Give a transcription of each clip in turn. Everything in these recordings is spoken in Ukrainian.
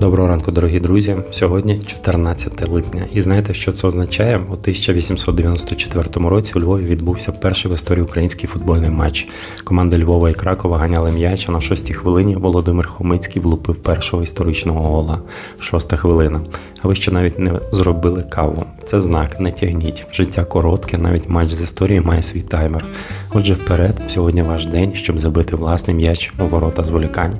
Доброго ранку, дорогі друзі. Сьогодні 14 липня. І знаєте, що це означає? У 1894 році у Львові відбувся перший в історії український футбольний матч. Команди Львова і Кракова ганяли м'яч, а на шостій хвилині Володимир Хомицький влупив першого історичного гола. Шоста хвилина. А ви ще навіть не зробили каву. Це знак, не тягніть. Життя коротке, навіть матч з історії має свій таймер. Отже, вперед, сьогодні ваш день, щоб забити власний м'яч у ворота зволікань.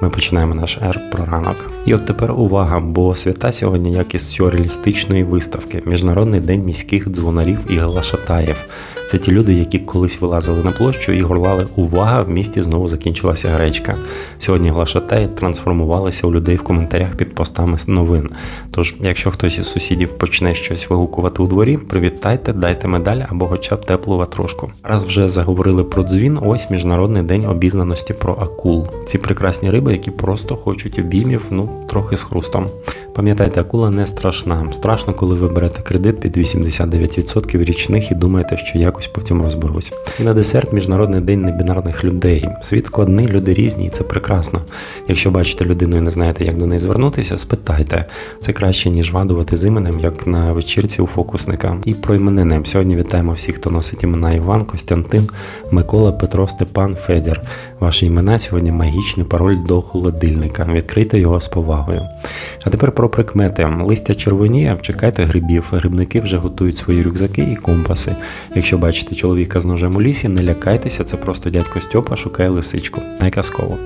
Ми починаємо наш ер про ранок. І от тепер увага, бо свята сьогодні як із сюрреалістичної виставки Міжнародний день міських дзвонарів і глашатаїв. Це ті люди, які колись вилазили на площу і горлали увага, в місті знову закінчилася гречка. Сьогодні глашатаї трансформувалися у людей в коментарях під постами новин. Тож, якщо хтось із сусідів почне щось вигукувати у дворі, привітайте, дайте медаль або хоча б теплу ватрушку. Раз вже заговорили про дзвін, ось міжнародний день обізнаності про акул. Ці прекрасні риби, які просто хочуть обіймів, ну трохи з хрустом. Пам'ятайте, акула не страшна. Страшно, коли ви берете кредит під 89% річних і думаєте, що якось потім розберусь. І на десерт міжнародний день небінарних людей. Світ складний, люди різні, і це прекрасно. Якщо бачите людину і не знаєте, як до неї звернутися, спитайте. Це краще, ніж вадувати з іменем, як на вечірці у фокусника. І про іменини. Сьогодні вітаємо всіх, хто носить імена Іван, Костянтин, Микола, Петро, Степан, Федір. Ваші імена сьогодні магічний пароль до холодильника. Відкрийте його з повагою. А тепер про прикмети. Листя червоніє, чекайте грибів. Грибники вже готують свої рюкзаки і компаси. Якщо бачите чоловіка з ножем у лісі, не лякайтеся, це просто дядько Стьопа шукає лисичку. Найказково.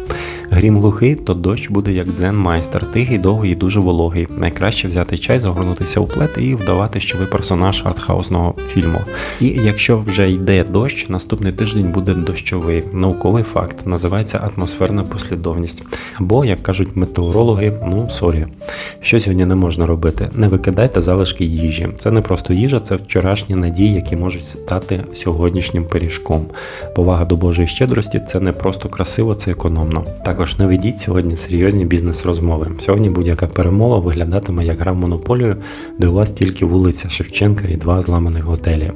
Грім глухий, то дощ буде як дзен майстер, тихий, довгий і дуже вологий. Найкраще взяти чай, загорнутися у плед і вдавати, що ви персонаж артхаусного фільму. І якщо вже йде дощ, наступний тиждень буде дощовий. Науковий факт називається атмосферна послідовність. Або, як кажуть метеорологи, ну сорі. Що сьогодні не можна робити? Не викидайте залишки їжі. Це не просто їжа, це вчорашні надії, які можуть стати сьогоднішнім пиріжком. Повага до Божої щедрості це не просто красиво, це економно. Також не ведіть сьогодні серйозні бізнес-розмови. Сьогодні будь-яка перемова виглядатиме як гра в монополію, де у вас тільки вулиця Шевченка і два зламаних готелі.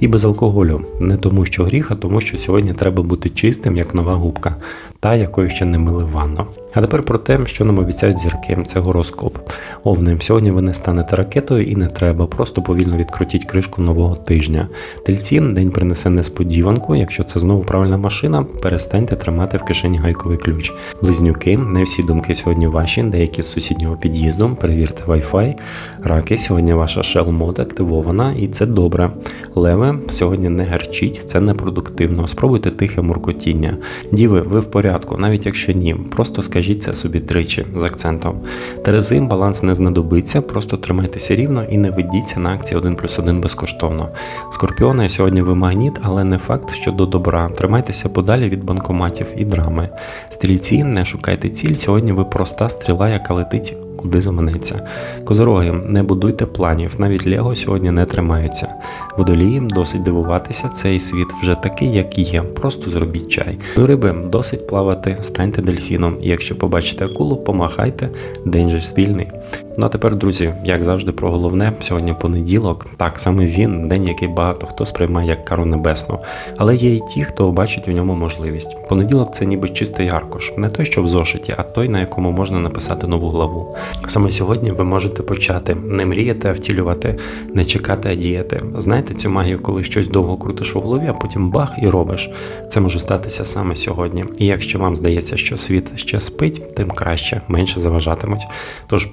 І без алкоголю. Не тому, що гріх, а тому, що сьогодні треба бути чистим, як нова губка, та якою ще не мили ванну. А тепер про те, що нам обіцяють зірки, це гороскоп. Овни, сьогодні ви не станете ракетою і не треба, просто повільно відкрутіть кришку нового тижня. Тельці день принесе несподіванку. Якщо це знову правильна машина, перестаньте тримати в кишені гайковий ключ. Близнюки, не всі думки сьогодні ваші, деякі з сусіднього під'їзду. Перевірте Wi-Fi. Раки, сьогодні ваша shell активована, і це добре. Леви, сьогодні не гарчіть, це непродуктивно. Спробуйте тихе муркотіння. Діви, ви в порядку, навіть якщо ні. Просто скажіть це собі тричі з акцентом. Терезим баланс не знадобиться, просто тримайтеся рівно і не ведіться на акції 1 плюс 1 безкоштовно. Скорпіони, сьогодні ви магніт, але не факт, що до добра. Тримайтеся подалі від банкоматів і драми. Стрільці, не шукайте ціль. Сьогодні ви проста стріла, яка летить. Куди заманеться. Козороги, не будуйте планів, навіть Лего сьогодні не тримаються. Водолієм досить дивуватися, цей світ вже такий, як є. Просто зробіть чай. Ну, риби, досить плавати, станьте дельфіном. І якщо побачите акулу, помахайте, день же спільний. Ну а тепер, друзі, як завжди, про головне, сьогодні понеділок. Так, саме він, день, який багато хто сприймає як кару небесну. Але є і ті, хто бачить у ньому можливість. Понеділок це ніби чистий аркуш, не той, що в зошиті, а той, на якому можна написати нову главу. Саме сьогодні ви можете почати не мріяти, а втілювати, не чекати, а діяти. Знаєте цю магію, коли щось довго крутиш у голові, а потім бах і робиш. Це може статися саме сьогодні. І якщо вам здається, що світ ще спить, тим краще, менше заважатимуть. Тож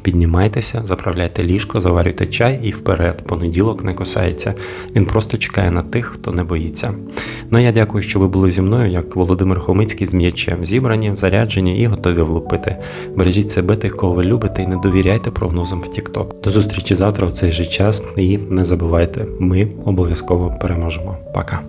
піднімайтеся, заправляйте ліжко, заварюйте чай і вперед. Понеділок не косається. Він просто чекає на тих, хто не боїться. Ну я дякую, що ви були зі мною, як Володимир Хомицький з м'ячем. Зібрані, заряджені і готові влупити. Бережіть себе тих, кого ви любите, і не довіряйте прогнозам в TikTok. До зустрічі завтра в цей же час і не забувайте, ми обов'язково переможемо. Пока.